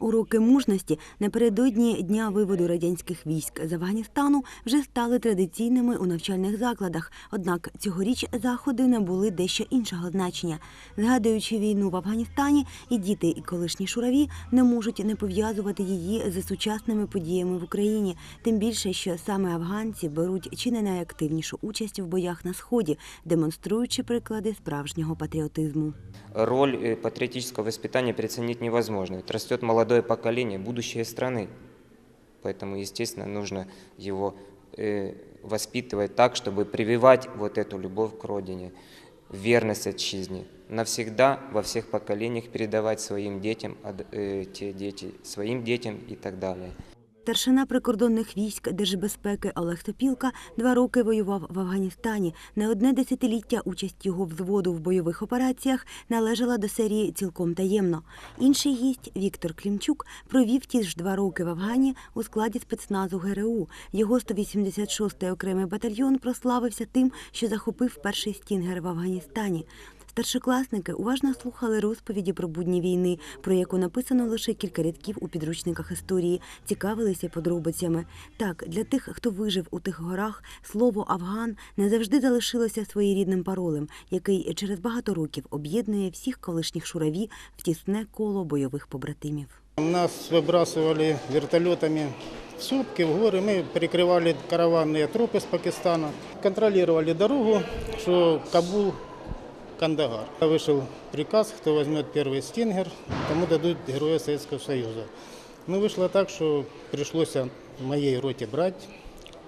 Уроки мужності напередодні дня виводу радянських військ з Афганістану вже стали традиційними у навчальних закладах. Однак цьогоріч заходи набули дещо іншого значення. Згадуючи війну в Афганістані, і діти, і колишні шураві не можуть не пов'язувати її з сучасними подіями в Україні. Тим більше, що саме афганці беруть чи не найактивнішу участь в боях на сході, демонструючи приклади справжнього патріотизму. Роль э, патриотического воспитания переоценить невозможно. Ведь растет молодое поколение, будущее страны. Поэтому, естественно, нужно его э, воспитывать так, чтобы прививать вот эту любовь к родине, верность отчизне. Навсегда во всех поколениях передавать своим детям, а д- э, те дети своим детям и так далее. Старшина прикордонних військ держбезпеки Олег Топілка два роки воював в Афганістані. Не одне десятиліття участь його взводу в бойових операціях належала до серії цілком таємно. Інший гість Віктор Клімчук провів ті ж два роки в Афгані у складі спецназу ГРУ. Його 186-й окремий батальйон прославився тим, що захопив перший стінгер в Афганістані. Старшокласники уважно слухали розповіді про будні війни, про яку написано лише кілька рядків у підручниках історії, цікавилися подробицями. Так, для тих, хто вижив у тих горах, слово Афган не завжди залишилося своєрідним паролем, який через багато років об'єднує всіх колишніх шураві в тісне коло бойових побратимів. Нас выбрасывали вертолетами в сопки, в горы. Мы перекрывали караванные тропы с Пакистана. Контролировали дорогу, что Кабул, Кандагар. Вышел приказ, кто возьмет первый стингер, тому дадут Героя Советского Союза. Ну, вышло так, что пришлось моей роте брать,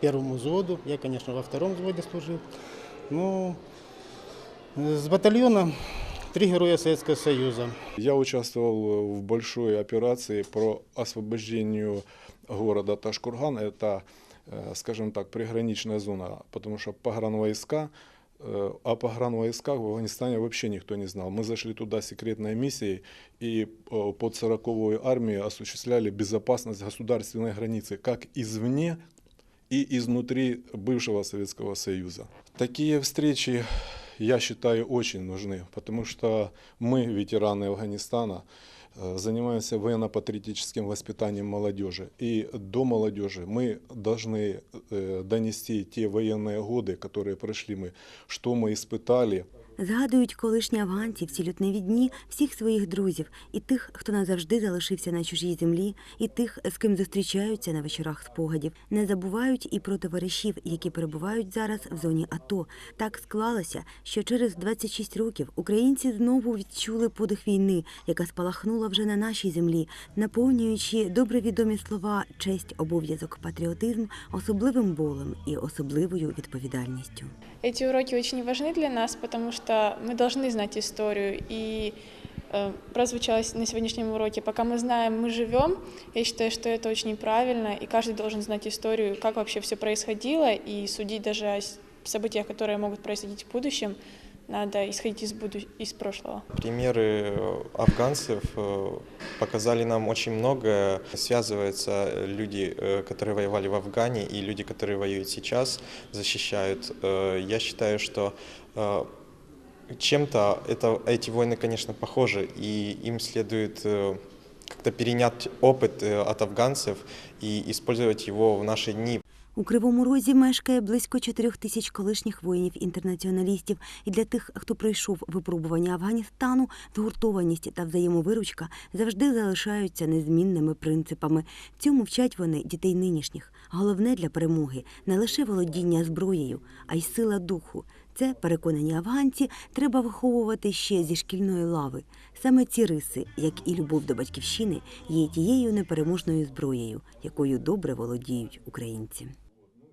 первому взводу. Я, конечно, во втором взводе служил. Ну, с батальона три Героя Советского Союза. Я участвовал в большой операции по освобождению города Ташкурган. Это, э, скажем так, приграничная зона, потому что погранвойска, э, о погранвойсках в Афганистане вообще никто не знал. Мы зашли туда секретной миссией и э, под 40-ю армию осуществляли безопасность государственной границы как извне, и изнутри бывшего Советского Союза. Такие встречи, я считаю, очень нужны, потому что мы, ветераны Афганистана, э, занимаемся военно-патриотическим воспитанием молодежи. И до молодежи мы должны э, донести те военные годы, которые прошли мы, что мы испытали, Згадують колишні афганці в ці лютневі дні всіх своїх друзів, і тих, хто назавжди залишився на чужій землі, і тих, з ким зустрічаються на вечорах спогадів. Не забувають і про товаришів, які перебувають зараз в зоні АТО. Так склалося, що через 26 років українці знову відчули подих війни, яка спалахнула вже на нашій землі, наповнюючи добре відомі слова честь, обов'язок, патріотизм особливим болем і особливою відповідальністю. Эти уроки очень важны для нас, потому что мы должны знать историю. И э, прозвучало на сегодняшнем уроке, пока мы знаем, мы живем. Я считаю, что это очень правильно, и каждый должен знать историю, как вообще все происходило, и судить даже о событиях, которые могут происходить в будущем. Надо исходить из, буду... из прошлого. Примеры э, афганцев э, показали нам очень многое. Связываются люди, э, которые воевали в Афгане, и люди, которые воюют сейчас, защищают. Я считаю, что чем-то это, эти войны, конечно, похожи, и им следует э, как-то перенять опыт э, от афганцев и использовать его в наши дни. У Кривому Розі мешкає близько чотирьох тисяч колишніх воїнів-інтернаціоналістів. І для тих, хто пройшов випробування Афганістану, згуртованість та взаємовиручка завжди залишаються незмінними принципами. Цьому вчать вони дітей нинішніх. Головне для перемоги не лише володіння зброєю, а й сила духу. це, переконані афганці, треба виховувати ще зі шкільної лави. Саме ці риси, як і любов до батьківщини, є тією непереможною зброєю, якою добре володіють українці.